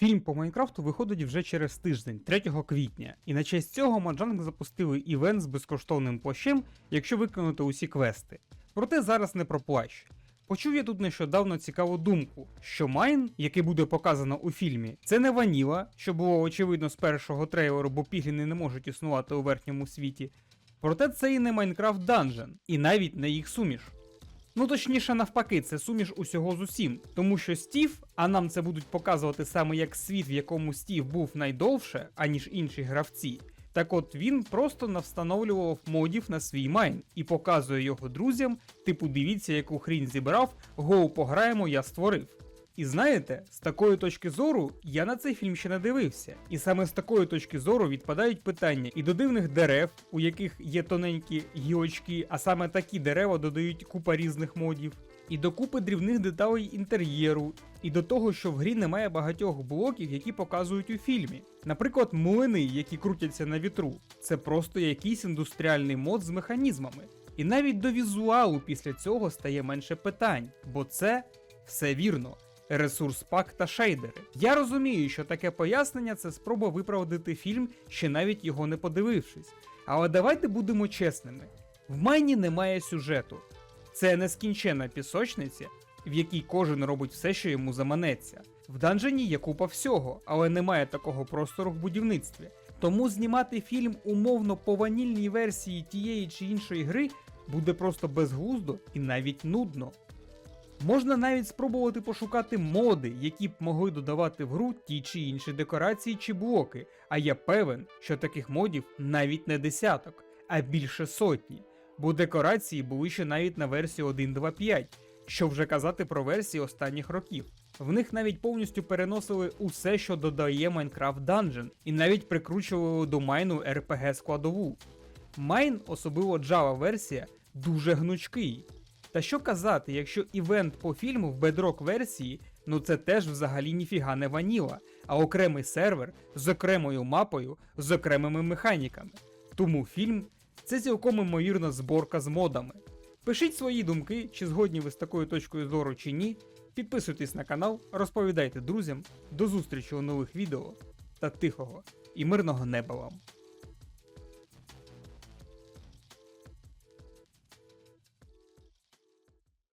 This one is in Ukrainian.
Фільм по Майнкрафту виходить вже через тиждень, 3 квітня, і на честь цього Маджанг запустили івент з безкоштовним плащем, якщо виконати усі квести. Проте зараз не про плащ. Почув я тут нещодавно цікаву думку, що Майн, який буде показано у фільмі, це не ваніла, що було очевидно з першого трейлеру, бо пігліни не можуть існувати у верхньому світі. Проте це і не Майнкрафт Данжен, і навіть не їх суміш. Ну точніше, навпаки, це суміш усього з усім, тому що Стів, а нам це будуть показувати саме як світ, в якому Стів був найдовше, аніж інші гравці. Так от він просто навстановлював модів на свій майн і показує його друзям, типу дивіться, яку хрінь зібрав, гоу пограємо, я створив. І знаєте, з такої точки зору я на цей фільм ще не дивився. І саме з такої точки зору відпадають питання і до дивних дерев, у яких є тоненькі гілочки, а саме такі дерева додають купа різних модів, і до купи дрібних деталей інтер'єру, і до того, що в грі немає багатьох блоків, які показують у фільмі. Наприклад, млини, які крутяться на вітру, це просто якийсь індустріальний мод з механізмами. І навіть до візуалу після цього стає менше питань, бо це все вірно. Ресурс пак та шейдери. Я розумію, що таке пояснення це спроба виправдати фільм, ще навіть його не подивившись. Але давайте будемо чесними: в майні немає сюжету. Це нескінченна пісочниця, в якій кожен робить все, що йому заманеться. В данжені є купа всього, але немає такого простору в будівництві. Тому знімати фільм умовно по ванільній версії тієї чи іншої гри буде просто безглуздо і навіть нудно. Можна навіть спробувати пошукати моди, які б могли додавати в гру ті чи інші декорації чи блоки, а я певен, що таких модів навіть не десяток, а більше сотні, бо декорації були ще навіть на версії 1.2.5, що вже казати про версії останніх років. В них навіть повністю переносили усе, що додає Minecraft Dungeon, і навіть прикручували до майну RPG складову. Майн, особливо Java версія, дуже гнучкий. Та що казати, якщо івент по фільму в Bedrock версії, ну це теж взагалі ніфіга не ваніла, а окремий сервер з окремою мапою, з окремими механіками. Тому фільм це цілком імовірна зборка з модами. Пишіть свої думки, чи згодні ви з такою точкою зору чи ні. Підписуйтесь на канал, розповідайте друзям, до зустрічі у нових відео та тихого і мирного неба вам!